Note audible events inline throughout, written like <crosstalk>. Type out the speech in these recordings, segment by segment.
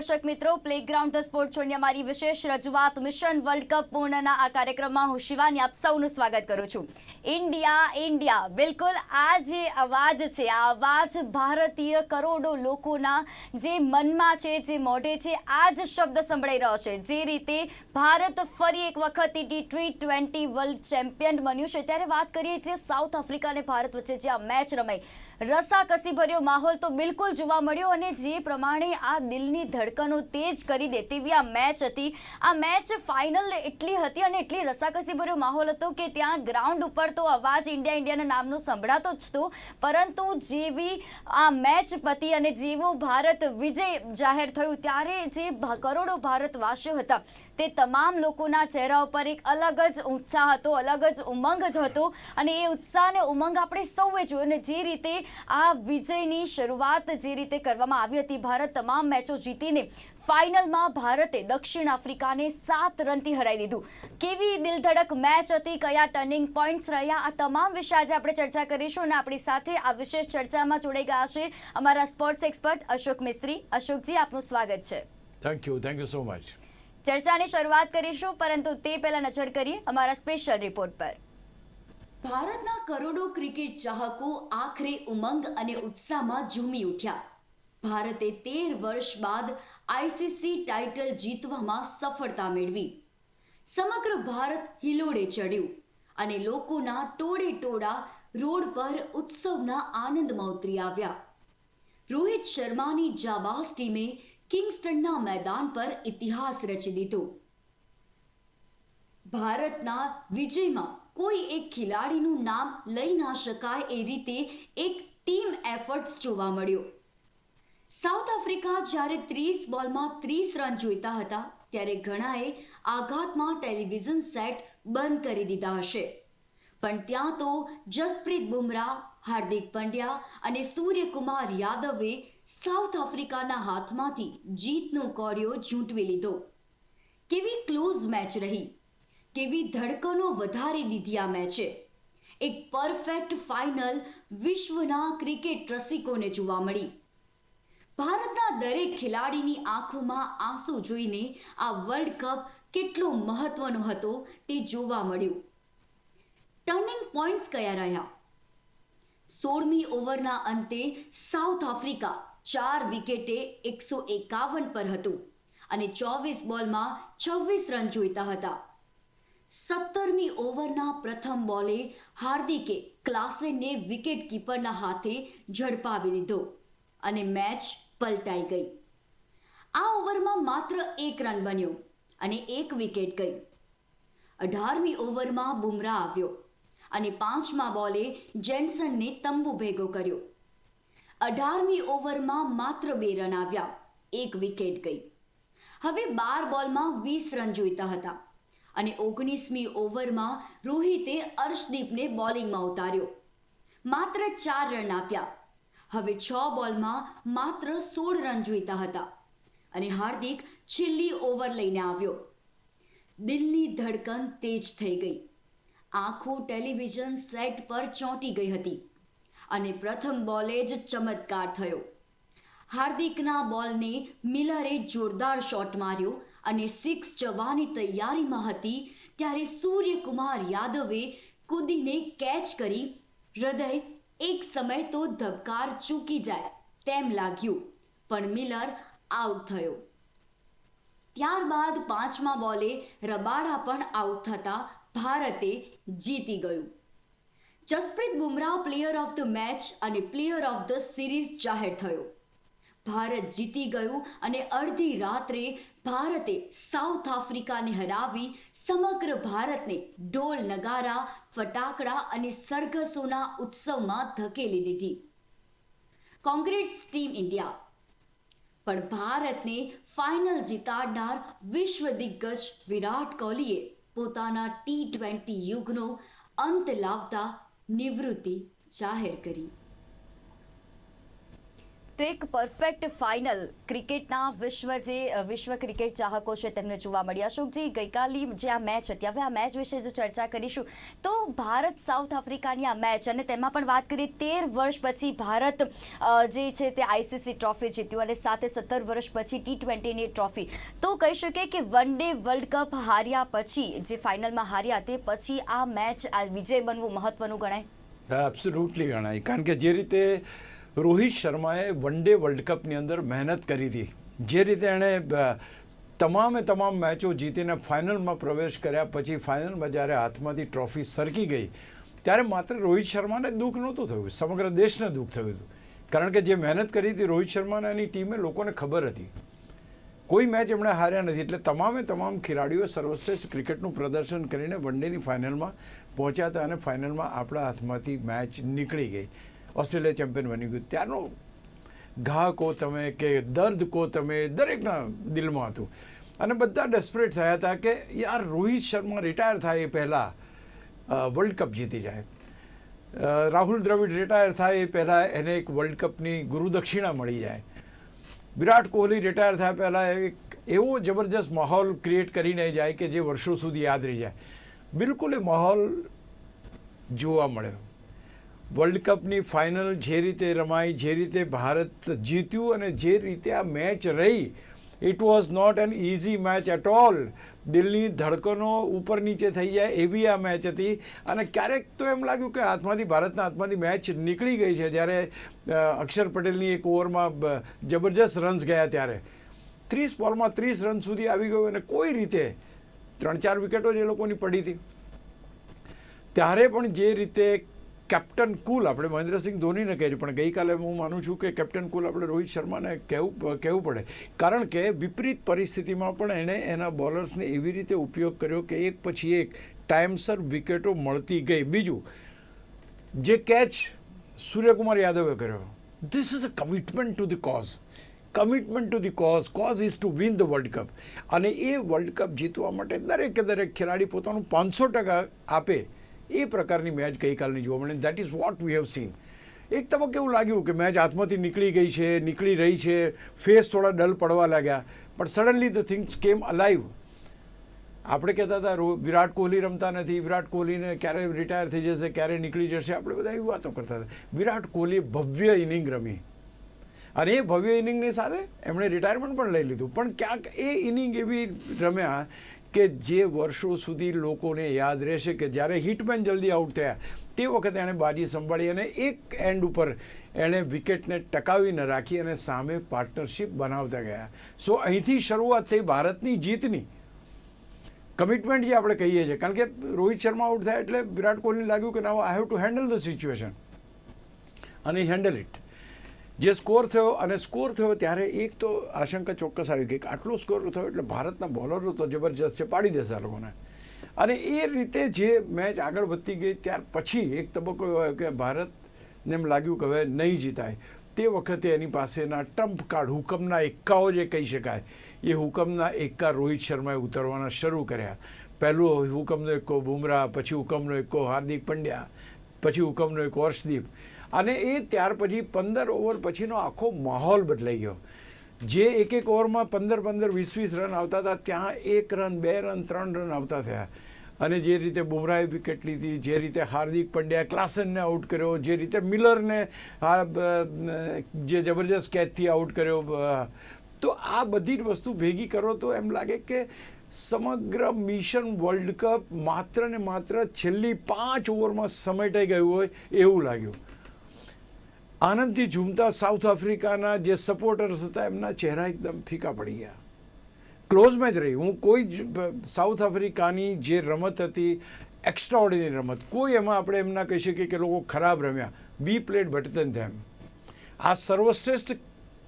દર્શક મિત્રો playground the sport છોડીને અમારી વિશેષ રજૂઆત મિશન વર્લ્ડ કપ પૂર્ણના આ કાર્યક્રમમાં હું શિવાની આપ સૌનું સ્વાગત કરું છું. ઇન્ડિયા ઇન્ડિયા બિલકુલ આ જે અવાજ છે, આ અવાજ ભારતીય કરોડો લોકોના જે મનમાં છે, જે મોઢે છે, આ જ શબ્દ સંભળાઈ રહ્યો છે. જે રીતે ભારત ફરી એક વખત ટી ટ્વેન્ટી વર્લ્ડ ચેમ્પિયન બન્યું છે. ત્યારે વાત કરીએ જે સાઉથ આફ્રિકા અને ભારત વચ્ચે જે આ મેચ રમાઈ. રસાકસી ભર્યો માહોલ તો બિલકુલ જોવા મળ્યો અને જે પ્રમાણે આ દિલની ધડકનો તેજ કરી દે તેવી આ મેચ હતી. આ મેચ ફાઇનલ એટલી હતી અને એટલી રસાકસી ભર્યો માહોલ હતો કે ત્યાં ગ્રાઉન્ડ ઉપર તો અવાજ ઇન્ડિયા ઇન્ડિયાના નામનો સંભળાતો જ હતો. પરંતુ જેવી આ મેચ પતી અને જેવો ભારત વિજય જાહેર થયું, ત્યારે જે કરોડો ભારતવાસીઓ હતા તે તમામ લોકોના ચહેરા ઉપર એક અલગ જ ઉત્સાહ હતો, અલગ જ ઉમંગ જ હતો અને એ ઉત્સાહ અને ઉમંગ આપણે સૌએ જોયું અને જે રીતે આ વિજયની શરૂઆત જે રીતે કરવામાં આવી હતી, ભારત તમામ મેચો જીતીને ફાઇનલમાં ભારતે દક્ષિણ આફ્રિકાને સાત રનથી હરાવી દીધું. કેવી દિલધડક મેચ હતી, કયા ટર્નિંગ પોઈન્ટ્સ રહ્યા, આ તમામ વિશે આજે આપણે ચર્ચા કરીશું અને આપણી સાથે આ વિશેષ ચર્ચામાં જોડાઈ ગયા છે અમારા સ્પોર્ટ્સ એક્સપર્ટ અશોક મિસ્ત્રી. અશોકજી, આપનું સ્વાગત છે. Thank you thank you so much ચર્ચાની શરૂઆત કરીશું, પરંતુ તે પહેલા નજર કરીએ અમારા સ્પેશિયલ રિપોર્ટ પર. ભારતના કરોડો ક્રિકેટ ચાહકો આખરે ઉમંગ અને ઉત્સાહમાં ઝૂમી ઉઠ્યા. ભારતે તેર વર્ષ બાદ આઈસીસી ટાઇટલ જીતવામાં સફળતા મેળવી. સમગ્ર ભારત હિલોડે ચડ્યું અને લોકોના ટોળે ટોળા રોડ પર ઉત્સવના આનંદમાં ઉતરી આવ્યા. રોહિત શર્માની જાબાસ ટીમે કિંગસ્ટનના મેદાન પર ઇતિહાસ રચી દીધો. ભારતના વિજયમાં કોઈ એક ખેલાડીનું નામ લઈ ના શકાય એ રીતે એક ટીમ એફર્ટ્સ જોવા મળ્યો. સાઉથ આફ્રિકા જ્યારે ત્રીસ બોલમાં ત્રીસ રન જોઈતા હતા, ત્યારે ઘણાએ આઘાતમાં ટેલિવિઝન સેટ બંધ કરી દીધા હશે. પણ ત્યાં તો જસપ્રીત બુમરાહ, હાર્દિક પંડ્યા અને સૂર્યકુમાર યાદવે સાઉથ આફ્રિકાના હાથમાંથી જીતનો કોર્યો ઝૂંટવી લીધો. કેવી ક્લોઝ મેચ રહી. કેવી ધડકનો વધારી દીધી આ મેચે. એક પરફેક્ટ ફાઇનલ વિશ્વના ક્રિકેટ રસિકોને જોવા મળી. ભારતના દરેક ખેલાડીની આંખોમાં આંસુ જોઈને આ વર્લ્ડ કપ કેટલો મહત્વનો હતો તે જોવા મળ્યું. ટર્નિંગ પોઈન્ટ્સ કયા રહ્યા? સોળમી ઓવરના અંતે સાઉથ આફ્રિકા ચાર વિકેટે એકસો એકાવન પર હતું અને ચોવીસ બોલમાં છવ્વીસ રન જોઈતા હતા. સત્તરમી ઓવરના પ્રથમ બોલે હાર્દિકે ક્લાસેને વિકેટ કીપરના હાથે ઝડપાવી દીધો અને મેચ પલટાઈ ગઈ. આ ઓવરમાં માત્ર એક રન બન્યો અને એક વિકેટ ગઈ. અઢારમી ઓવરમાં બુમરાહ આવ્યો અને પાંચમા બોલે જેન્સનને તંબુ ભેગો કર્યો. અઢારમી ઓવરમાં માત્ર બે રન આવ્યા, એક વિકેટ ગઈ. હવે બાર બોલમાં વીસ રન જોઈતા હતા અને ઓગણીસમી ઓવરમાં રોહિતે અર્શદીપને બોલિંગમાં ઉતાર્યો. માત્ર ચાર રન આપ્યા. હવે છ બોલમાં માત્ર સોળ રન જોઈતા હતા અને હાર્દિક છેલ્લી ઓવર લઈને આવ્યો. દિલની ધડકન તેજ થઈ ગઈ. આંખો ટેલિવિઝન સેટ પર ચોંટી ગઈ હતી. અને પ્રથમ બોલે જ ચમત્કાર થયો. હાર્દિકના બોલને મિલરે જોરદાર શોટ માર્યો અને સિક્સ જવાની તૈયારીમાં હતી ત્યારે સૂર્યકુમાર યાદવે કૂદીને કેચ કરી. હૃદય એક સમય તો ધબકાર ચૂકી જાય તેમ લાગ્યું, પણ મિલર આઉટ થયો. ત્યારબાદ પાંચમા બોલે રબાડા પણ આઉટ થતા ભારતે જીતી ગયું. Jasprit Bumrah player of the match અને પ્લેયર ઓફ ધ સિરીઝ જાહેર થયો. ભારત જીતી ગયું અને અડધી રાત્રે ભારતે સાઉથ આફ્રિકાને હરાવી સમગ્ર ભારતને ઢોલ નગારા, ફટાકડા અને સરઘસોના ઉત્સવમાં ધકેલી દીધી. Congrats team India. પણ ભારતને ફાઇનલ જીતાડનાર વિશ્વ દિગ્ગજ વિરાટ કોહલીએ પોતાના ટી ટ્વેન્ટી યુગનો અંત લાવતા નિવૃત્તિ જાહેર કરી. તો એક પરફેક્ટ ફાઇનલ ક્રિકેટના વિશ્વ જે વિશ્વ ક્રિકેટ ચાહકો છે તેમને જોવા મળ્યા. અશોકજી, ગઈકાલની જે આ મેચ હતી, હવે આ મેચ વિશે જો ચર્ચા કરીશું, તો ભારત સાઉથ આફ્રિકાની આ મેચ અને તેમાં પણ વાત કરીએ, તેર વર્ષ પછી ભારત જે છે તે આઈસીસી ટ્રોફી જીત્યું અને સાથે સત્તર વર્ષ પછી ટી ટ્વેન્ટીની ટ્રોફી તો કહી શકીએ કે વન ડે વર્લ્ડ કપ હાર્યા પછી, જે ફાઇનલમાં હાર્યા તે પછી આ મેચ આ વિજય બનવું મહત્વનું ગણાય? એબ્સોલ્યુટલી ગણાય. કારણ કે જે રીતે રોહિત શર્માએ વન ડે વર્લ્ડ કપની અંદર મહેનત કરી હતી. જે રીતે એણે તમામે તમામ મેચો જીતીને ફાઇનલમાં પ્રવેશ કર્યા, પછી ફાઇનલમાં જ્યારે હાથમાંથી ટ્રોફી સરકી ગઈ. ત્યારે માત્ર રોહિત શર્માને દુઃખ નહોતું થયું, સમગ્ર દેશને દુઃખ થયું હતું. કારણ કે જે મહેનત કરી હતી રોહિત શર્માને એની ટીમે લોકોને ખબર હતી. કોઈ મેચ એમણે હાર્યા નથી, એટલે તમામે તમામ ખેલાડીઓ સર્વશ્રેષ્ઠ ક્રિકેટનું પ્રદર્શન કરીને વન ડેની ફાઇનલમાં પહોંચ્યા હતા અને ફાઇનલમાં આપણા હાથમાંથી મેચ નીકળી ગઈ. ઓસ્ટ્રેલિયા ચેમ્પિયન બની ગયું. ત્યારનો ઘા કહો તમે કે દર્દ કહો તમે, દરેકના દિલમાં હતું. અને બધા ડેસ્પરેટ થયા હતા કે યાર રોહિત શર્મા રિટાયર થાય એ પહેલાં વર્લ્ડ કપ જીતી જાય. રાહુલ દ્રવિડ રિટાયર થાય એ પહેલાં એને એક વર્લ્ડ કપની ગુરુદક્ષિણા મળી જાય. વિરાટ કોહલી રિટાયર થયા પહેલાં એક એવો જબરજસ્ત માહોલ ક્રિએટ કરીને જાય કે જે વર્ષો સુધી યાદ રહી જાય. બિલકુલ એ માહોલ જોવા મળ્યો. વર્લ્ડ કપની ફાઇનલ જે રીતે રમાઈ, જે રીતે ભારત જીત્યું અને જે રીતે આ મેચ રહી it was not an easy match at all દિલની ધડકનો ઉપર નીચે થઈ જાય એવી આ મેચ હતી. અને ક્યારેક તો એમ લાગ્યું કે હાથમાંથી, ભારતના હાથમાંથી મેચ નીકળી ગઈ છે, જ્યારે અક્ષર પટેલની એક ઓવરમાં જબરજસ્ત રન્સ ગયા ત્યારે. ત્રીસ બોલમાં ત્રીસ રન સુધી આવી ગયું અને કોઈ રીતે ત્રણ ચાર વિકેટો જ લોકોની પડી હતી. ત્યારે પણ જે રીતે કેપ્ટન કુલ, આપણે મહેન્દ્રસિંહ ધોનીને કહીએ પણ ગઈકાલે હું માનું છું કે કેપ્ટન કુલ આપણે રોહિત શર્માને કહેવું કહેવું પડે. કારણ કે વિપરીત પરિસ્થિતિમાં પણ એણે એના બોલર્સને એવી રીતે ઉપયોગ કર્યો કે એક પછી એક ટાઈમસર વિકેટો મળતી ગઈ. બીજું, જે કેચ સૂર્યકુમાર યાદવે કર્યો. This is a commitment to the cause commitment to the cause cause is to win the world cup અને એ વર્લ્ડ કપ જીતવા માટે દરેકે દરેક ખેલાડી પોતાનું પાંચસો ટકા આપે. એ પ્રકારની મેચ ગઈકાલની જોવા મળી. That is what we have seen એક તબક્કે એવું લાગ્યું કે મેચ હાથમાંથી નીકળી ગઈ છે, નીકળી રહી છે, ફેસ થોડા ડલ પડવા લાગ્યા. પણ suddenly the things came alive આપણે કહેતા હતા વિરાટ કોહલી રમતા નથી, વિરાટ કોહલીને ક્યારે રિટાયર થઈ જશે, ક્યારે નીકળી જશે? આપણે બધા એવી વાતો કરતા હતા. વિરાટ કોહલીએ ભવ્ય ઇનિંગ રમી. અને એ ભવ્ય ઇનિંગની સાથે એમણે રિટાયરમેન્ટ પણ લઈ લીધું. પણ ક્યાંક એ ઇનિંગ એવી રમ્યા કે જે વર્ષો સુધી લોકોને યાદ રહેશે કે જ્યારે હિટમેન જલ્દી આઉટ થયા, તે વખતે એણે બાજી સંભાળી અને એક એન્ડ ઉપર એણે વિકેટને ટકાવીને રાખી અને સામે પાર્ટનરશિપ બનાવતા ગયા. સો અહીંથી શરૂઆત થઈ ભારતની જીતની. કમિટમેન્ટ જે આપણે કહીએ છીએ, કારણ કે રોહિત શર્મા આઉટ થાય એટલે વિરાટ કોહલીને લાગ્યું કે now I have to handle the situation અને હેન્ડલ ઇટ જે સ્કોર થયો અને સ્કોર થયો ત્યારે એક તો આશંકા ચોક્કસ આવી ગઈ કે આટલો સ્કોર થયો એટલે ભારતના બોલરો તો જબરજસ્ત છે, પાડી દેશે આ લોકોને. અને એ રીતે જે મેચ આગળ વધતી ગઈ ત્યાર પછી એક તબક્કો એવો કે ભારતને એમ લાગ્યું કે હવે નહીં જીતાય. તે વખતે એની પાસેના ટ્રમ્પ કાર્ડ હુકમના એક્કાઓ જે કહી શકાય, એ હુકમના એક્કા રોહિત શર્માએ ઉતરવાના શરૂ કર્યા. પહેલું હુકમનો એક્કો બુમરાહ, પછી હુકમનો એક્કો હાર્દિક પંડ્યા, પછી હુકમનો એક હર્ષદીપ. અને એ ત્યાર પછી પંદર ઓવર પછીનો આખો માહોલ બદલાઈ ગયો. જે એક એક ઓવરમાં પંદર પંદર વીસ વીસ રન આવતા હતા, ત્યાં એક રન, બે રન, ત્રણ રન આવતા થયા. અને જે રીતે બુમરાહે વિકેટ લીધી, જે રીતે હાર્દિક પંડ્યા ક્લાસનને આઉટ કર્યો, જે રીતે મિલરને જે જબરજસ્ત કેચથી આઉટ કર્યો તો આ બધી જ વસ્તુ ભેગી કરો તો એમ લાગે કે સમગ્ર મિશન વર્લ્ડ કપ માત્ર ને માત્ર છેલ્લી પાંચ ઓવરમાં સમેટાઈ ગયું હોય એવું લાગ્યું. આનંદથી ઝૂમતા સાઉથ આફ્રિકાના જે સપોર્ટર્સ હતા, એમના ચહેરા એકદમ ફીકા પડી ગયા. ક્લોઝ મેચ રહી. હું કોઈ જ સાઉથ આફ્રિકાની જે રમત હતી એક્સ્ટ્રા ઓર્ડિનરી રમત, કોઈ એમાં આપણે એમ ના કહી શકીએ કે લોકો ખરાબ રમ્યા. બી પ્લેડ ભટતન than them. આ સર્વશ્રેષ્ઠ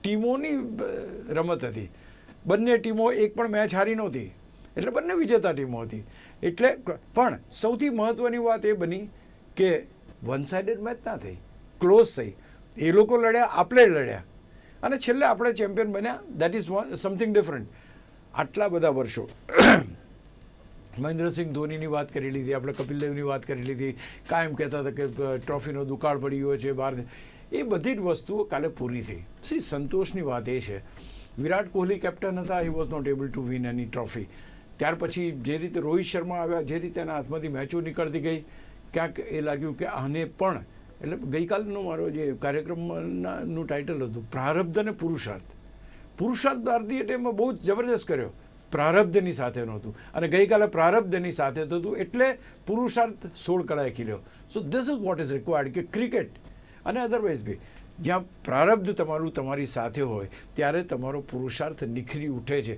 ટીમોની રમત હતી. બંને ટીમો એક પણ મેચ હારી નહોતી. એટલે બંને વિજેતા ટીમો હતી. એટલે પણ સૌથી મહત્ત્વની વાત એ બની કે વન સાઇડેડ મેચ ના થઈ. ક્લોઝ થઈ. એ લોકો લડ્યા, આપણે લડ્યા. અને છેલ્લે આપણે ચેમ્પિયન બન્યા. દેટ ઇઝ સમથિંગ ડિફરન્ટ આટલા બધા વર્ષો. <clears throat> મહેન્દ્રસિંહ ધોનીની વાત કરી લીધી, આપણે કપિલ દેવની વાત કરી લીધી. કાયમ કહેતા હતા કે ટ્રોફીનો દુકાળ પડી ગયો છે, બહાર એ બધી જ વસ્તુઓ કાલે પૂરી થઈ. સી સંતોષની વાત એ છે. વિરાટ કોહલી કેપ્ટન હતા he was not able to win any trophy ત્યાર પછી જે રીતે રોહિત શર્મા આવ્યા, જે રીતે એના હાથમાંથી મેચો નીકળતી ગઈ, ક્યાંક એ લાગ્યું કે આને પણ એટલે ગઈકાલનો મારો જે કાર્યક્રમનું ટાઇટલ હતું, પ્રારબ્ધ અને પુરુષાર્થ. પુરુષાર્થ ભારતીય ટીમે બહુ જ જબરદસ્ત કર્યો. પ્રારબ્ધની સાથે નહોતું. અને ગઈકાલે પ્રારબ્ધની સાથે થતું એટલે પુરુષાર્થ સોળ કળાએ ખીલ્યો. So this is what is required કે ક્રિકેટ અને અધરવાઇઝ બી. જ્યાં પ્રારબ્ધ તમારું તમારી સાથે હોય, ત્યારે તમારો પુરુષાર્થ નિખરી ઉઠે છે.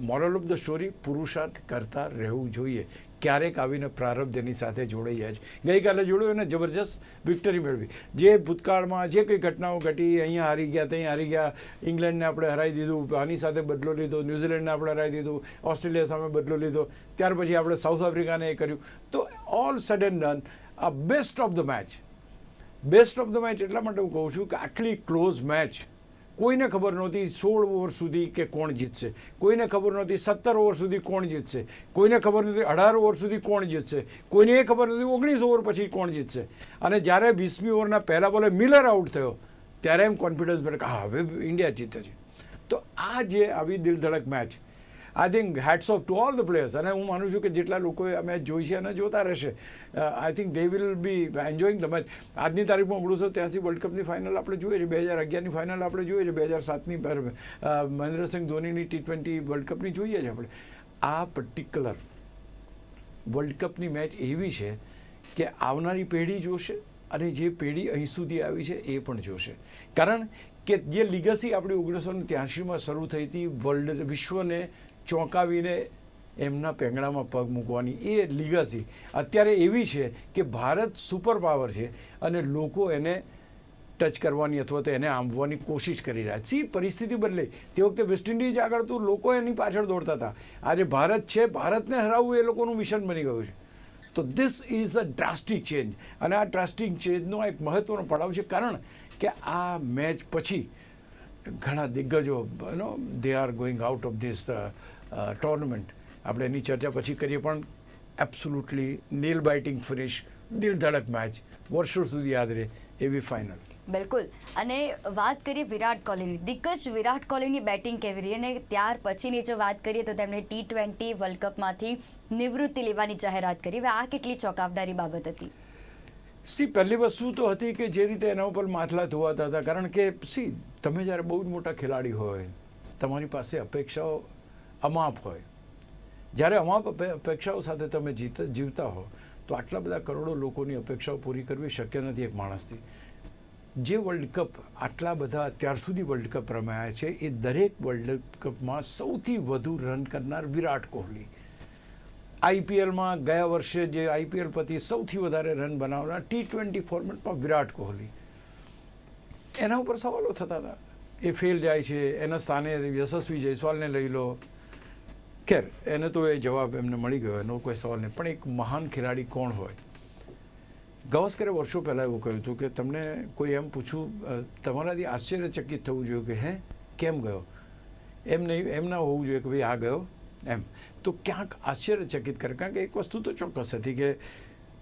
મોરલ ઓફ ધ સ્ટોરી પુરુષાર્થ કરતા રહેવું જોઈએ. ક્યારેક આવીને પ્રારબ્ધ એની સાથે જોડાઈ જાય છે ગઈકાલે જોડ્યું અને જબરજસ્ત વિક્ટરી મેળવી. જે ભૂતકાળમાં જે કંઈ ઘટનાઓ ઘટી, અહીંયા હારી ગયા, ત્યાં હારી ગયા ઇંગ્લેન્ડને આપણે હરાવી દીધું, આની સાથે બદલો લીધો ન્યૂઝીલેન્ડને આપણે હરાવી દીધું ઓસ્ટ્રેલિયા સામે બદલો લીધો. ત્યાર પછી આપણે સાઉથ આફ્રિકાને એ કર્યું. તો ઓલ સડન ડન આ best of the match best of the match એટલા માટે હું કહું છું કે આટલી ક્લોઝ મેચ કોઈને ખબર નહોતી સોળ ઓવર સુધી કે કોણ જીતશે. કોઈને ખબર નહોતી સત્તર ઓવર સુધી કોણ જીતશે. કોઈને ખબર નહોતી અઢાર ઓવર સુધી કોણ જીતશે. કોઈને એ ખબર નહોતી ઓગણીસ ઓવર પછી કોણ જીતશે. અને જ્યારે વીસમી ઓવરના પહેલા બોલે મિલર આઉટ થયો, ત્યારે એમ કોન્ફિડન્સ મળે કે હા, હવે ઇન્ડિયા જીતે છે. તો આ જે આવી દિલધડક match I think hats off to all the players અને હું માનું છું કે જેટલા લોકોએ અમે જોઈ છે અને જોતા રહેશે I think they will be enjoying the match આજની તારીખમાં ઓગણીસો ત્યાંસી વર્લ્ડ કપની ફાઇનલ આપણે જોઈએ છે. બે હજાર અગિયારની ફાઇનલ આપણે જોઈએ છીએ બે હજાર સાતની મહેન્દ્રસિંહ ધોનીની ટી ટ્વેન્ટી વર્લ્ડ કપની જોઈએ છે આપણે. આ પર્ટિક્યુલર વર્લ્ડ કપની મેચ એવી છે કે આવનારી પેઢી જોશે અને જે પેઢી અહીં સુધી આવી છે એ પણ જોશે. કારણ કે જે લીગસી આપણી ઓગણીસો ને ત્યાસીમાં શરૂ થઈ હતી, વર્લ્ડ વિશ્વને ચોંકાવીને એમના પેંગડામાં પગ મૂકવાની. એ લીગસી. અત્યારે એવી છે કે ભારત સુપર પાવર છે અને લોકો એને ટચ કરવાની અથવા તો એને આંબવાની કોશિશ કરી રહ્યા છે. પરિસ્થિતિ બદલે તે વખતે વેસ્ટ ઇન્ડિઝ આગળ તો લોકો એની પાછળ દોડતા હતા. આજે ભારત છે, ભારતને હરાવવું એ લોકોનું મિશન બની ગયું છે. તો this is a drastic change અને આ ડ્રાસ્ટિક ચેન્જનો એક મહત્ત્વનો પડાવ છે. કારણ કે આ મેચ પછી ઘણા દિગ્ગજો નો they are going out of this tournament આપણે એની ચર્ચા પછી કરીએ પણ એબ્સોલ્યુટલી નેલ બાઇટિંગ ફિનિશ દિલ ધડક મેચ વર્ષો સુધી યાદ રહે એવી ફાઇનલ બિલકુલ. અને વાત કરીએ વિરાટ કોહલીની. દિગ્ગજ વિરાટ કોહલીની બેટિંગ કેવી રહી? અને ત્યાર પછીની જો વાત કરીએ તો તેમણે ટી ટ્વેન્ટી વર્લ્ડ કપમાંથી નિવૃત્તિ લેવાની જાહેરાત કરી. હવે આ કેટલી ચોંકાવનારી બાબત હતી? સી પહેલી વસ્તુ તો હતી કે જે રીતે એના ઉપર માથલા ધોવાતા હતા. કારણ કે સી તમે જ્યારે બહુ જ મોટા ખેલાડી હોય તમારી પાસે અપેક્ષાઓ અમાપ હોય. જ્યારે અમાપ અપેક્ષાઓ સાથે તમે જીત, જીવતા હો, તો આટલા બધા કરોડો લોકોની અપેક્ષાઓ પૂરી કરવી શક્ય નથી એક માણસથી. જે વર્લ્ડ કપ આટલા બધા અત્યાર સુધી વર્લ્ડ કપ રમાયા છે, એ દરેક વર્લ્ડ કપમાં સૌથી વધુ રન કરનાર વિરાટ કોહલી. આઈપીએલમાં ગયા વર્ષે જે આઈપીએલ પછી સૌથી વધારે રન બનાવનાર ટી ટ્વેન્ટી ફોર્મેટમાં વિરાટ કોહલી. એના ઉપર સવાલો થતા હતા. એ ફેલ જાય છે, એના સ્થાને યશસ્વી જયસ્વાલને લઈ લો. ખેર, એને તો એ જવાબ એમને મળી ગયો, એનો કોઈ સવાલ નહીં. પણ એક મહાન ખેલાડી કોણ હોય? ગવાસ્કરે વર્ષો પહેલાં એવું કહ્યું હતું કે, તમને કોઈ એમ પૂછું તમારાથી આશ્ચર્યચકિત થવું જોઈએ કે, હે, કેમ ગયો? એમ નહીં, એમ ના હોવું જોઈએ કે, ભાઈ, આ ગયો? એમ. તો ક્યાંક આશ્ચર્યચકિત કરે, કારણ કે એક વસ્તુ તો ચોક્કસ હતી કે,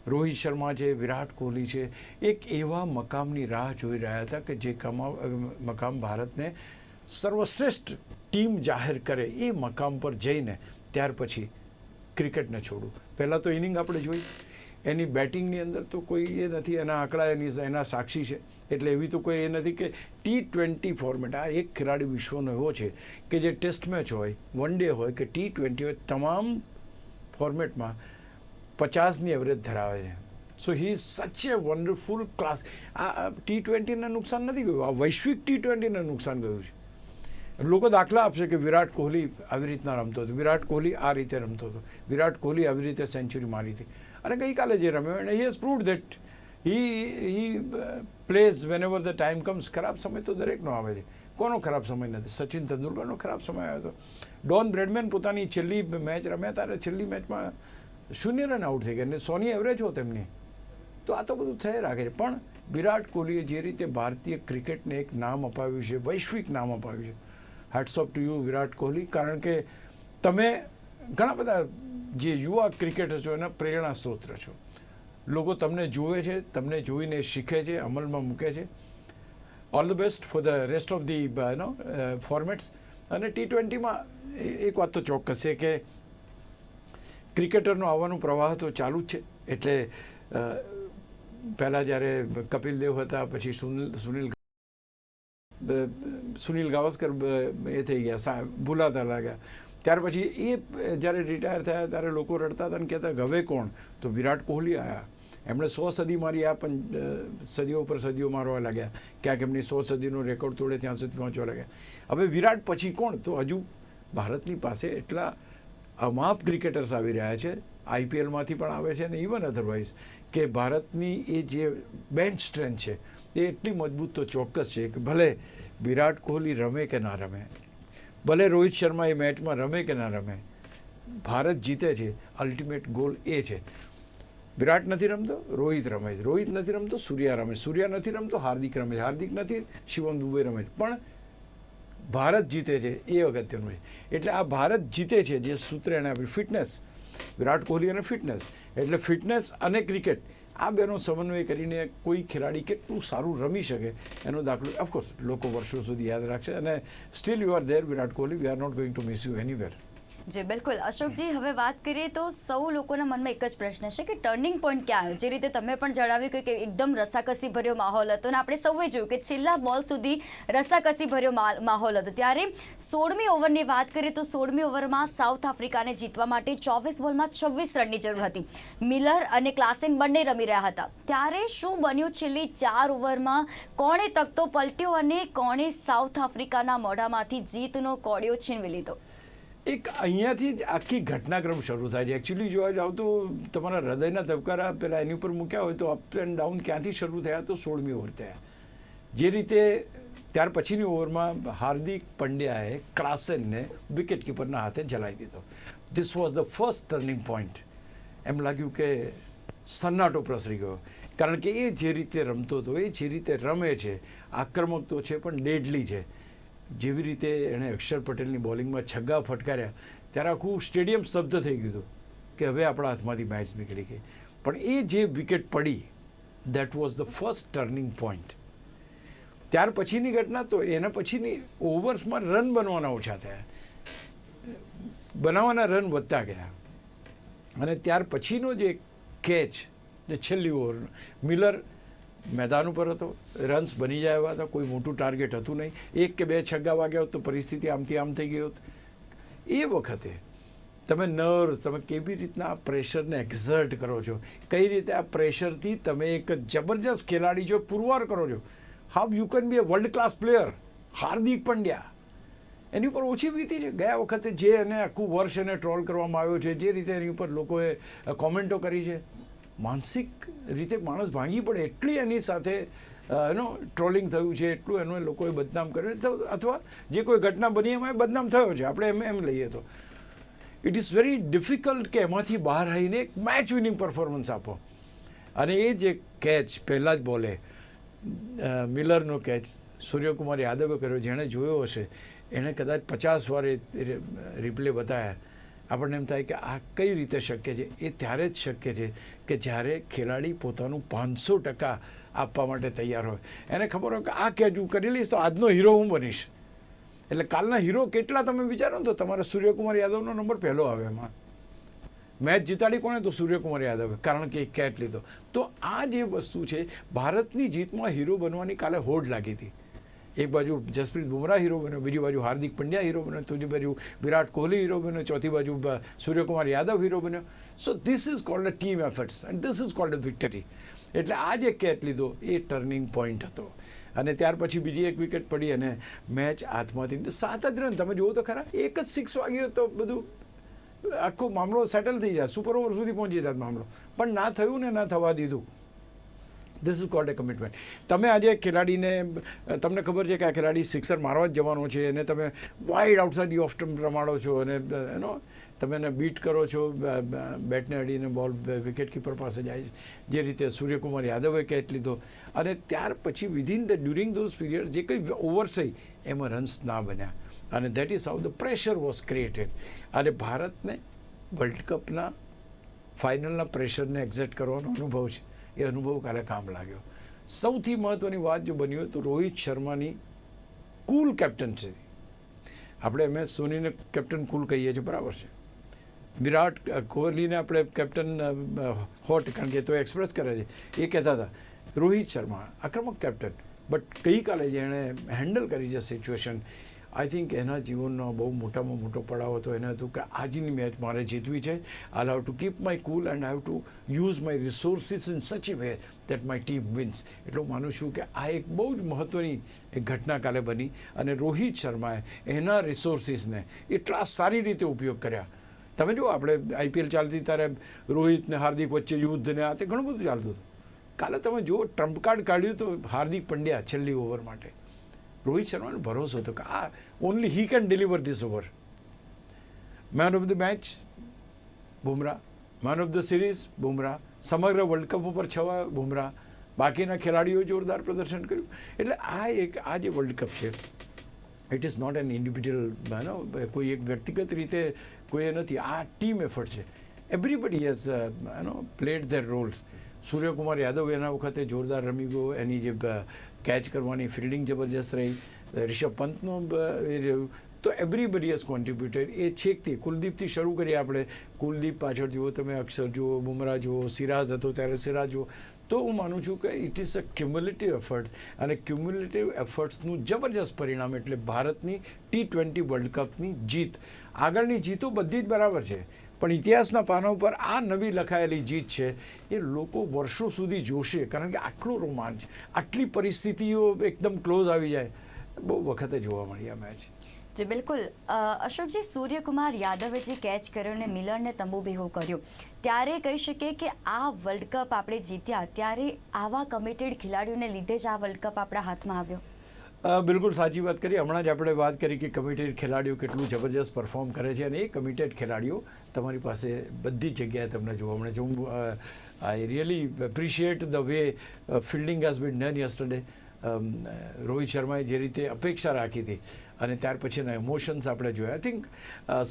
રોહિત શર્મા છે, વિરાટ કોહલી છે, એક એવા મકામની રાહ જોઈ રહ્યા હતા કે, જે કમા મકામ ભારતને સર્વશ્રેષ્ઠ ટીમ જાહેર કરે એ મકામ પર જઈને ત્યાર પછી ક્રિકેટને છોડું. પહેલાં તો ઇનિંગ આપણે જોઈ. એની બેટિંગની અંદર તો કોઈ એ નથી, એના આંકડા એની એના સાક્ષી છે. એટલે એવી તો કોઈ એ નથી કે ટી ટ્વેન્ટી ફોર્મેટ, આ એક ખેલાડી વિશ્વનો એવો છે કે જે ટેસ્ટ મેચ હોય, વન ડે હોય કે ટી ટ્વેન્ટી હોય, તમામ ફોર્મેટમાં પચાસની એવરેજ ધરાવે છે. So he is such a wonderful class આ ટી ટ્વેન્ટીને નુકસાન નથી ગયું. આ વૈશ્વિક ટી ટ્વેન્ટીને નુકસાન ગયું છે. લોકો દાખલા આપશે કે વિરાટ કોહલી આવી રીતના રમતો હતો. વિરાટ કોહલી આ રીતે રમતો હતો. વિરાટ કોહલી આવી રીતે સેન્ચુરી મારી હતી. અને ગઈકાલે જે રમ્યો એને he has prove that he he plays whenever the time comes ખરાબ સમય તો દરેકનો આવે છે. કોનો ખરાબ સમય નથી? સચિન તેંડુલકરનો ખરાબ સમય આવ્યો હતો. ડોન બ્રેડમેન પોતાની છેલ્લી મેચ રમ્યા ત્યારે છેલ્લી મેચમાં શૂન્ય રન આઉટ થઈ ગયા. અને સોની એવરેજ હોત એમની. તો આ તો બધું થઈ રાખે છે. પણ વિરાટ કોહલીએ જે રીતે ભારતીય ક્રિકેટને એક નામ અપાવ્યું છે, વૈશ્વિક નામ અપાવ્યું છે hats off to you Virat Kohli કારણ કે તમે ઘણા બધા જે યુવા ક્રિકેટર છો, એના પ્રેરણા સ્ત્રોત છો. લોકો તમને જુએ છે, તમને જોઈને શીખે છે, અમલમાં મૂકે છે. All the best for the rest of the no formats અને ટી ટ્વેન્ટીમાં એક વાત તો ચોક્કસ છે કે ક્રિકેટરનો આવવાનો પ્રવાહ તો ચાલુ જ છે. એટલે પહેલાં જ્યારે કપિલ દેવ હતા, પછી સુનિલ સુનિલ સુનિલ ગાવસ્કર એ થઈ ગયા ભૂલાતા લાગ્યા ત્યાર પછી એ જ્યારે રિટાયર થયા, ત્યારે લોકો રડતા હતા ને કહેતા ગવે કોણ? તો વિરાટ કોહલી આવ્યા એમણે સો સદી મારી આ પણ સદીઓ ઉપર સદીઓ મારવા લાગ્યા. ક્યાંક એમની સો સદીનો રેકોર્ડ તોડે, ત્યાં સુધી પહોંચવા લાગ્યા. હવે વિરાટ પછી કોણ? તો હજુ ભારતની પાસે એટલા અમાપ ક્રિકેટર્સ આવી રહ્યા છે આઈપીએલમાંથી પણ આવે છે અને ઇવન અધરવાઇઝ કે ભારતની એ જે બેન્ચ સ્ટ્રેન્થ છે એ એટલી મજબૂત તો ચોક્કસ છે કે ભલે વિરાટ કોહલી રમે કે ના રમે, ભલે રોહિત શર્મા એ મેચમાં રમે કે ના રમે, ભારત જીતે છે અલ્ટિમેટ ગોલ એ છે. વિરાટ નથી રમતો, રોહિત રમે છે. રોહિત નથી રમતો, સૂર્યા રમે. સૂર્યા નથી રમતો, હાર્દિક રમે છે. હાર્દિક નથી, શિવમ દુબે રમે છે. પણ ભારત જીતે છે એ અગત્યનું છે. એટલે આ ભારત જીતે છે જે સૂત્ર એણે આપ્યું ફિટનેસ વિરાટ કોહલી અને ફિટનેસ એટલે ફિટનેસ અને ક્રિકેટ આ બેનો સમન્વય કરીને કોઈ ખેલાડી કેટલું સારું રમી શકે એનો દાખલો ઓફકોર્સ લોકો વર્ષો સુધી યાદ રાખશે. અને still you are there Virat Kohli we are not going to miss you anywhere જી, બિલકુલ. અશોકજી, હવે વાત કરીએ તો સૌ લોકોના મનમાં એક જ પ્રશ્ન છે કે ટર્નિંગ પોઈન્ટ ક્યાં આવ્યો? જે રીતે તમે પણ જણાવ્યું કે- એકદમ રસાકસી ભર્યો માહોલ હતો અને આપણે સૌએ જોયું કે છેલ્લા બોલ સુધી રસાકસી ભર્યો માહોલ હતો. ત્યારે સોળમી ઓવરની વાત કરીએ તો સોળમી ઓવરમાં સાઉથ આફ્રિકાને જીતવા માટે ચોવીસ બોલમાં છવ્વીસ રનની જરૂર હતી. મિલર અને ક્લાસેન બંને રમી રહ્યા હતા. ત્યારે શું બન્યું છેલ્લી ચાર ઓવરમાં? કોણે તકતો પલટ્યો અને કોણે સાઉથ આફ્રિકાના મોઢામાંથી જીતનો કોડિયો છીનવી લીધો? એક અહીંયાથી જ આખી ઘટનાક્રમ શરૂ થાય છે. એકચ્યુઅલી જોવા જાવ તો તમારા હૃદયના ધબકારા પહેલાં એની ઉપર મૂક્યા હોય તો અપ એન્ડ ડાઉન ક્યાંથી શરૂ થયા તો સોળમી ઓવર થયા. જે રીતે ત્યાર પછીની ઓવરમાં હાર્દિક પંડ્યાએ ક્લાસેનને વિકેટ કીપરના હાથે જલાવી દીધો. This was the first turning point એમ લાગ્યું કે સન્નાટો પ્રસરી ગયો. કારણ કે એ જે રીતે રમતો હતો, એ જે રીતે રમે છે, આક્રમક તો છે, પણ ડેડલી છે. જેવી રીતે એણે અક્ષર પટેલની બોલિંગમાં છગ્ગા ફટકાર્યા, ત્યારે આખું સ્ટેડિયમ સ્તબ્ધ થઈ ગયું હતું કે હવે આપણા હાથમાંથી મેચ નીકળી ગઈ. પણ એ જે વિકેટ પડી that was the first turning point ત્યાર પછીની ઘટના તો એના પછીની ઓવર્સમાં રન બનવાના ઓછા થયા. બનાવવાના રન વધતા ગયા. અને ત્યાર પછીનો જે કેચ જે છેલ્લી ઓવર મિલર મેદાન ઉપર હતો રન્સ બની જાય એવા હતા, કોઈ મોટું ટાર્ગેટ હતું નહીં. એક કે બે છગ્ગા વાગ્યા હોત તો પરિસ્થિતિ આમથી આમ થઈ ગઈ હોત. એ વખતે તમે નર્વ્સ તમે કેવી રીતના આ પ્રેશરને એક્ઝર્ટ કરો છો? કઈ રીતે આ પ્રેશરથી તમે એક જબરજસ્ત ખેલાડી છો પુરવાર કરો છો? How you can be a world class player Hardik Pandya. એની ઉપર ઓછી વીતી છે? ગયા વખતે જે એને આખું વર્ષ એને ટ્રોલ કરવામાં આવ્યો છે, જે રીતે એની ઉપર લોકોએ કોમેન્ટો કરી છે? માનસિક રીતે માણસ ભાંગી પડે એટલી એની સાથે એનો ટ્રોલિંગ થયું છે, એટલું એનું લોકોએ બદનામ કર્યું અથવા જે કોઈ ઘટના બની એમાં બદનામ થયો છે. આપણે એમ એમ લઈએ તો. ઇટ ઇઝ વેરી ડિફિકલ્ટ કે એમાંથી બહાર આવીને એક મેચ વિનિંગ પરફોર્મન્સ આપો. અને એ જે કેચ પહેલાં જ બોલે મિલરનો કેચ સૂર્યકુમાર યાદવે કર્યો, જેણે જોયો હશે, એણે કદાચ પચાસ વાર રિપ્લે બતાવ્યા આપણને એમ થાય કે આ કઈ રીતે શક્ય છે? એ ત્યારે જ શક્ય છે. કે જ્યારે ખેલાડી પોતાનું પાંચસો ટકા આપવા માટે તૈયાર હોય. એને ખબર હોય કે આ કેચ હું કરી લઈશ તો આજનો હીરો હું બનીશ. એટલે કાલના હીરો કેટલા તમે વિચારો ને તો તમારા સૂર્યકુમાર યાદવનો નંબર પહેલો આવે એમાં. મેચ જીતાડી કોણે તો સૂર્યકુમાર યાદવે, કારણ કે કેચ લીધો. તો આ જે વસ્તુ છે, ભારતની જીતમાં હીરો બનવાની કાલે હોડ લાગી હતી. એક બાજુ જસપ્રીત બુમરાહ હીરો બન્યો, બીજી બાજુ હાર્દિક પંડ્યા હીરો બન્યો, ત્રીજી બાજુ વિરાટ કોહલી હીરો બન્યો, ચોથી બાજુ સૂર્યકુમાર યાદવ હીરો બન્યો. So this is called a team efforts and this is called a victory એટલે આ જે કેચ લીધો, એ ટર્નિંગ પોઈન્ટ હતો. અને ત્યાર પછી બીજી એક વિકેટ પડી અને મેચ હાથમાંથી સાત જ રન તમે જુઓ તો ખરા, એક જ સિક્સ વાગ્યો તો બધું આખો મામલો સેટલ થઈ જાય. સુપર ઓવર સુધી પહોંચી જાય મામલો. પણ ના થયું ને ના થવા દીધું. This is called a commitment તમે આજે ખેલાડીને તમને ખબર છે કે આ ખેલાડી સિક્સર મારવા જ જવાનો છે અને તમે વાઇડ આઉટસાઇડ ઓફ સ્ટમ્પ રમાડો છો અને એનો તમે એને બીટ કરો છો બેટને અડીને બોલ વિકેટ કીપર પાસે જાય જે રીતે સૂર્યકુમાર યાદવે કેચ લીધો. અને ત્યાર પછી within the during those period જે કંઈ ઓવર્સ એમાં રન્સ ના બન્યા. અને that is how the pressure was created અને ભારતને વર્લ્ડ કપના ફાઇનલના પ્રેશરને એક્ઝેટ કરવાનો અનુભવ છે. એ અનુભવ કાલે કામ લાગ્યો. સૌથી મહત્ત્વની વાત જો બની હોય તો રોહિત શર્માની કુલ કેપ્ટન છે. આપણે એમ એસ ધોનીને કેપ્ટન કુલ કહીએ છીએ, બરાબર છે. વિરાટ કોહલીને આપણે કેપ્ટન હોટ, કારણ કે તો એક્સપ્રેસ કરે છે. એ કહેતા હતા, રોહિત શર્મા, આક્રમક કેપ્ટન, બટ ગઈકાલે જે એણે હેન્ડલ કરી છે સિચ્યુએશન આઈ થિંક એના જીવનનો બહુ મોટામાં મોટો પડાવ હતો. એને હતું કે આજની મેચ મારે જીતવી છે. I have to keep my cool and have to use my resources in such a way that my team wins એટલું માનું છું કે આ એક બહુ જ મહત્ત્વની એક ઘટના કાલે બની અને રોહિત શર્માએ એના રિસોર્સિસને એટલા સારી રીતે ઉપયોગ કર્યા. તમે જુઓ, આપણે આઈપીએલ ચાલતી ત્યારે રોહિત ને હાર્દિક વચ્ચે યુદ્ધ ને આ તે ઘણું બધું ચાલતું હતું. કાલે તમે જુઓ ટ્રમ્પ કાર્ડ કાઢ્યું તો હાર્દિક પંડ્યા છેલ્લી ઓવર માટે. રોહિત શર્માનો ભરોસો હતો કે આ only he can deliver this over man of the match Bumrah man of the series Bumrah સમગ્ર વર્લ્ડ કપ ઉપર છવા બુમરાહ. બાકીના ખેલાડીઓએ જોરદાર પ્રદર્શન કર્યું. એટલે આ એક આ જે વર્લ્ડ કપ છે it is not an individual નો કોઈ એક વ્યક્તિગત રીતે કોઈ નથી. આ ટીમ એફર્ટ છે. Everybody has no played their roles Suryakumar Yadav એના વખતે જોરદાર રમી ગયો. એની જે કેચ કરવાની ફિલ્ડિંગ જબરજસ્ત રહી રિષભ પંતનો રહ્યું તો એવરીબડી હેઝ કોન્ટ્રીબ્યુટેડ એ છેકથી કુલદીપથી શરૂ કરીએ આપણે કુલદીપ પાછળ જુઓ તમે અક્ષર જુઓ બુમરાહ જુઓ સિરાજ હતો ત્યારે સિરાજ જુઓ તો હું માનું છું કે it is a cumulative efforts અને ક્યુમ્યુલેટિવ એફર્ટ્સનું જબરજસ્ત પરિણામ એટલે ભારતની ટી ટ્વેન્ટી વર્લ્ડ કપની જીત। આગળની જીતો બધી જ બરાબર છે। પણ ઇતિહાસના પાના ઉપર આ નવી લખાયેલી જીત છે, એ લોકો વર્ષો સુધી જોશે, કારણ કે આટલો રોમાંચ, આટલી પરિસ્થિતિઓ એકદમ ક્લોઝ આવી જાય, બહુ વખતે જોવા મળી આ મેચ. જી, બિલકુલ. અશોકજી, સૂર્યકુમાર યાદવે જે કેચ કર્યો અને મિલરને તંબુ ભેગો કર્યો, ત્યારે કહી શકીએ કે આ વર્લ્ડ કપ આપણે જીત્યા, ત્યારે આવા કમિટેડ ખેલાડીઓને લીધે જ આ વર્લ્ડ કપ આપણા હાથમાં આવ્યો. બિલકુલ સાચી વાત કરી. હમણાં જ આપણે વાત કરી કે કમિટેડ ખેલાડીઓ કેટલું જબરજસ્ત પરફોર્મ કરે છે અને એ કમિટેડ ખેલાડીઓ તમારી પાસે બધી જગ્યાએ તમને જોવા મળે છે. હું I really appreciate the way fielding has been done yesterday Rohit શર્માએ જે રીતે અપેક્ષા રાખી હતી અને ત્યાર પછીના ઇમોશન્સ આપણે જોયા. આઈ થિંક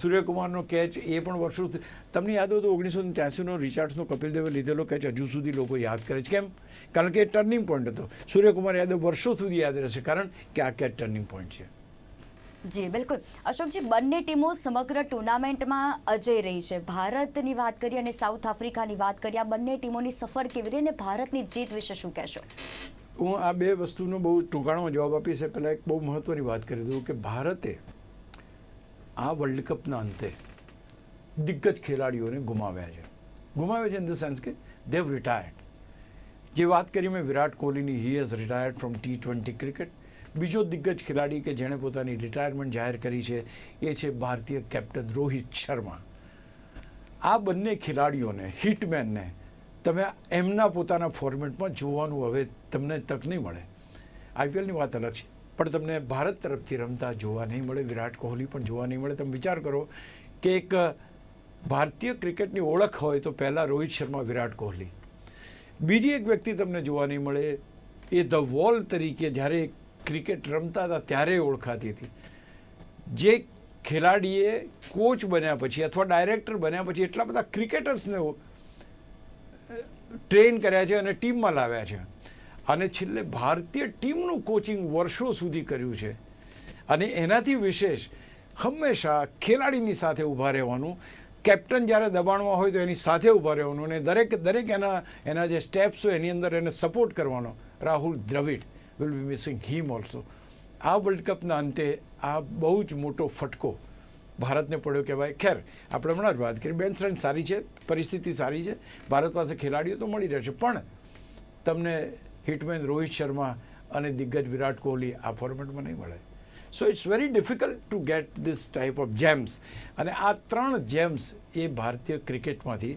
સૂર્યકુમારનો કેચ એ પણ વર્ષો તમને યાદ હોય તો ઓગણીસો ત્યાસીનો રિચાર્ડ્સનો કપિલ દેવે લીધેલો કેચ હજુ સુધી લોકો યાદ કરે છે. કેમ? કારણ કે એ ટર્નિંગ પોઈન્ટ હતો. સૂર્યકુમાર યાદવ વર્ષો સુધી યાદ રહેશે. કારણ કે આ ક્યાં ટર્નિંગ પોઈન્ટ છે. જી બિલકુલ. અશોકજી બંને ટીમો સમગ્ર ટુર્નામેન્ટમાં અજય રહી છે. ભારતની વાત કરીએ અને સાઉથ આફ્રિકાની વાત કરીએ આ બંને ટીમોની સફર કેવી રહી અને ભારતની જીત વિશે શું કહેશો? હું આ બે વસ્તુનો બહુ ટૂંકાણો જવાબ આપીશ. એ પહેલાં એક બહુ મહત્ત્વની વાત કરી દઉં કે ભારતે આ વર્લ્ડ કપના અંતે દિગ્ગજ ખેલાડીઓને ગુમાવ્યા છે. ગુમાવ્યા છે ઇન ધ સેન્સ કે દેવ રિટાયર્ડ જે વાત કરી મેં, Virat કોહલીની he has retired from T twenty cricket બીજો દિગ્ગજ ખેલાડી કે જેણે પોતાની રિટાયરમેન્ટ જાહેર કરી છે, એ છે ભારતીય કેપ્ટન રોહિત શર્મા. આ બંને ખેલાડીઓને હિટમેનને તમે એમના પોતાના ફોર્મેટમાં જોવાનું હવે તમને તક નહીં મળે. આઈપીએલની વાત અલગ છે. પણ તમને ભારત તરફથી રમતા જોવા નહીં મળે, વિરાટ કોહલી પણ જોવા નહીં મળે. તમે વિચાર કરો કે એક ભારતીય ક્રિકેટની ઓળખ હોય તો પહેલાં રોહિત શર્મા, વિરાટ કોહલી. બીજી એક વ્યક્તિ તમને જોવા નહીં મળે, એ ધ વોલ તરીકે જ્યારે ક્રિકેટ રમતા હતા ત્યારે ઓળખાતી હતી. જે ખેલાડીએ કોચ બન્યા પછી અથવા ડાયરેક્ટર બન્યા પછી એટલા બધા ક્રિકેટર્સને ટ્રેન કર્યા છે અને ટીમમાં લાવ્યા છે. અને છેલ્લે ભારતીય ટીમનું કોચિંગ વર્ષો સુધી કર્યું છે. અને એનાથી વિશેષ હંમેશા ખેલાડીની સાથે ઊભા રહેવાનું કેપ્ટન જ્યારે દબાણમાં હોય તો એની સાથે ઊભા રહેવાનું અને દરેક દરેક એના એના જે સ્ટેપ્સ હોય એની અંદર એને સપોર્ટ કરવાનો. Rahul Dravid will be missing him also આ વર્લ્ડ કપના અંતે આ બહુ જ મોટો ફટકો ભારતને પડ્યો કે ભાઈ, ખેર, આપણે હમણાં જ વાત કરી, બેન સ્ટ્રેન્ડ સારી છે, પરિસ્થિતિ સારી છે, ભારત પાસે ખેલાડીઓ તો મળી રહેશે, પણ તમને હિટમેન રોહિત શર્મા અને દિગ્ગજ વિરાટ કોહલી આ ફોર્મેટમાં નહીં મળે. So it's very difficult to get this type of gems અને આ ત્રણ જેમ્સ એ ભારતીય ક્રિકેટમાંથી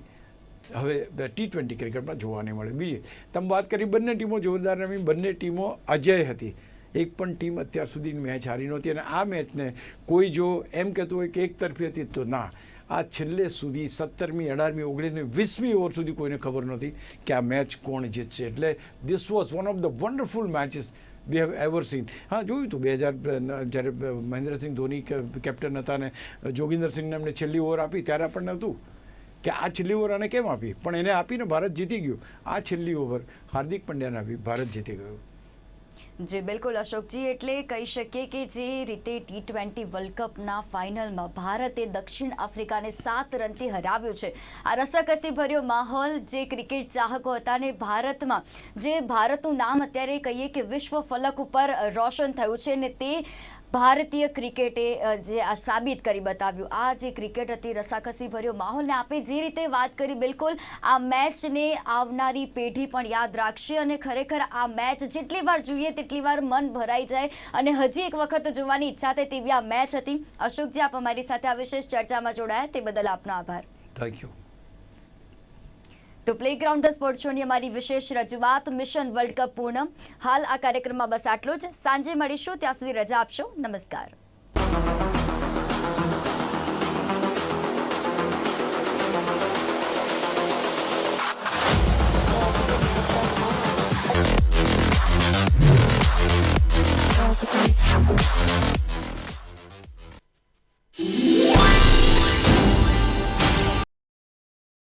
હવે ટી ટ્વેન્ટી ક્રિકેટમાં જોવા નહીં મળે. બીજી, તમે વાત કરી બંને ટીમો જોરદાર રમી, બંને ટીમો અજય હતી. એક પણ ટીમ અત્યાર સુધી મેચ હારી નહોતી અને આ મેચને કોઈ જો એમ કહેતું હોય કે એક તરફી હતી તો ના. આ છેલ્લે સુધી સત્તરમી, અઢારમી, ઓગણીસમી, વીસમી ઓવર સુધી કોઈને ખબર નહોતી કે આ મેચ કોણ જીતશે. એટલે this was one of the wonderful matches we have ever seen હા, જોયું હતું બે હજાર જ્યારે મહેન્દ્રસિંહ ધોની કેપ્ટન હતા ને જોગિન્દરસિંહને એમને છેલ્લી ઓવર આપી, ત્યારે આપણને હતું કે આ છેલ્લી ઓવર આને કેમ આપી? પણ એને આપીને ભારત જીતી ગયું. આ છેલ્લી ઓવર હાર્દિક પંડ્યાને આપી, ભારત જીતી ગયું. જી, બિલકુલ અશોકજી, એટલે કહી શકીએ કે જે રીતે ટી ટ્વેન્ટી વર્લ્ડ કપના ફાઇનલમાં ભારતે દક્ષિણ આફ્રિકાને સાત રનથી હરાવ્યું છે. આ રસાકસી ભર્યો માહોલ જે ક્રિકેટ ચાહકો હતા ને ભારતમાં, જે ભારતનું નામ અત્યારે કહીએ કે વિશ્વ ફલક ઉપર રોશન થયું છે ને તે ભારતીય ક્રિકેટે જે આ સાબિત કરી બતાવ્યું, આ જે ક્રિકેટ હતી રસાકસી ભર્યો માહોલને આપણે જે રીતે વાત કરી, બિલકુલ આ મેચને આવનારી પેઢી પણ યાદ રાખશે અને ખરેખર આ મેચ જેટલી વાર જોઈએ તેટલી વાર મન ભરાઈ જાય અને હજી એક વખત જોવાની ઈચ્છા થાય તેવી આ મેચ હતી. અશોકજી, આપ અમારી સાથે આ વિશેષ ચર્ચામાં જોડાયા, તે બદલ આપનો આભાર. થેન્ક યુ તો પ્લેગ્રાઉન્ડ સ્પોર્ટ શોની અમારી વિશેષ રજૂઆત મિશન વર્લ્ડ કપ પૂર્ણ હાલ આ કાર્યક્રમમાં બસ આટલું જ. સાંજે મળીશું. ત્યાં સુધી રજા આપશો. નમસ્કાર. me.